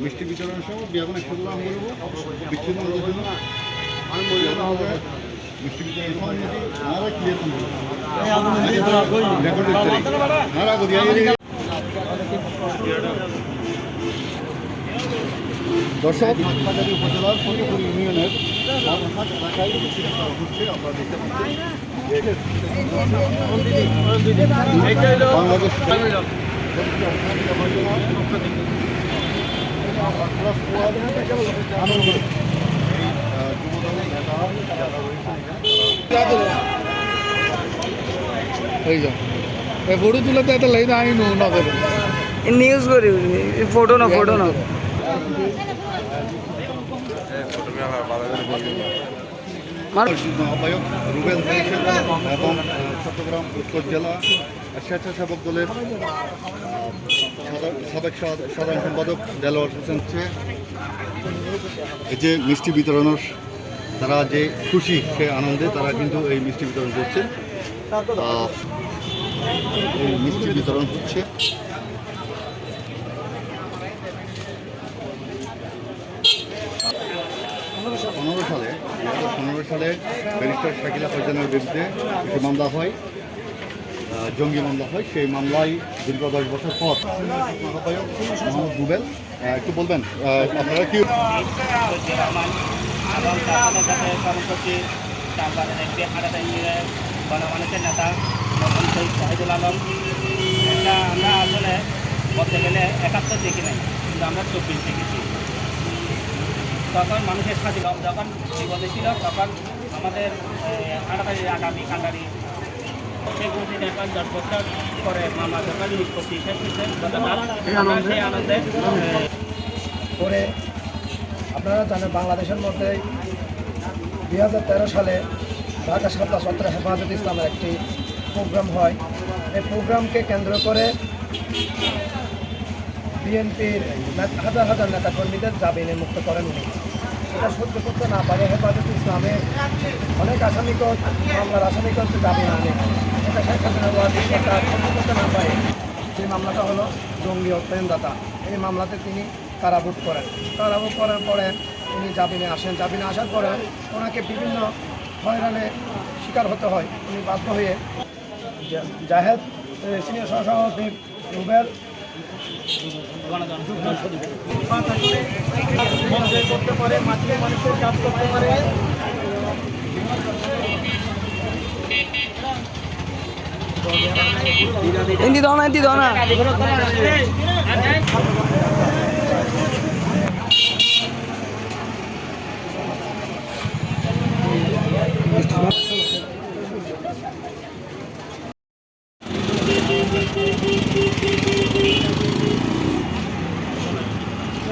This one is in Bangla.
মিষ্টি বিতরণ সহ বিয়াগুন একশো বলব বিচ্ছিন্ন হওয়ার জন্য মিষ্টি বিতরণ সহ নারা কি দেখুন নারা দর্শক উপজেলার ফরিদপুর ইউনিয়নের বাংলাদেশ লাইন আইনু নিউজ করি ফটো না ফটো না আহ্বায়ক রুবেল এবং চট্টগ্রাম উত্তর জেলা স্বেচ্ছাসেবক দলের সাবেক সাধারণ সম্পাদক দেলোয়ার হোসেন এই যে মিষ্টি বিতরণের, তারা যে খুশি, সে আনন্দে তারা কিন্তু এই মিষ্টি বিতরণ করছে। এই মিষ্টি বিতরণ হচ্ছে পনেরো সালে দু হাজার পনেরো সালে ব্যারিস্টার শাকিলা ফৈজানের বিরুদ্ধে একটি মামলা হয় জঙ্গি মামলা হয়। সেই মামলায় দীর্ঘ দশ বছর পর মোহাম্মদ রুবেল একটু বলবেন আপনারা কি গণমানুষের নেতা শাহিদুল আলম এটা আমরা আসলে বলতে গেলে একাত্তর দেখি নাই, কিন্তু আমরা চব্বিশ দেখেছি। তখন মানুষের সাথে যখন বিপদে ছিল তখন আমাদের আটাতারি আগামী কান্ডারি শেখ মুজিব এখন দশ বছর পরে মামা যখন নিষ্পত্তি শেষ হয়েছে। সেই আনন্দে আহ, করে আপনারা জানেন বাংলাদেশের মধ্যে দুই হাজার তেরো সালে ঢাকা সাতটা সত্তর হেফাজত ইসলামের একটি প্রোগ্রাম হয়। এই প্রোগ্রামকে কেন্দ্র করে বিএনপির হাজার হাজার নেতা নেতাকর্মীদের জামিনে মুক্ত করেন উনি। এটা সহ্য করতে না পারে হেফাজত ইসলামের অনেক আসামিকর মামলার আসামিকরকে জামিন আনে। এটা শেখ হাসিনা সহ্য করতে না পারে। যে মামলাটা হলো জঙ্গি অত্যয়নদাতা এই মামলাতে তিনি কারাভোগ করেন। কারাভোগ করার পরে উনি জামিনে আসেন। জামিনে আসার পরে ওনাকে বিভিন্ন হয়রানে শিকার হতে হয়। উনি বাধ্য হয়ে জাহেদ সিনিয়র সহসভাপতি রুবেল করতে পারে মাতৃ মানুষের দাও না ইন্দি দাও না।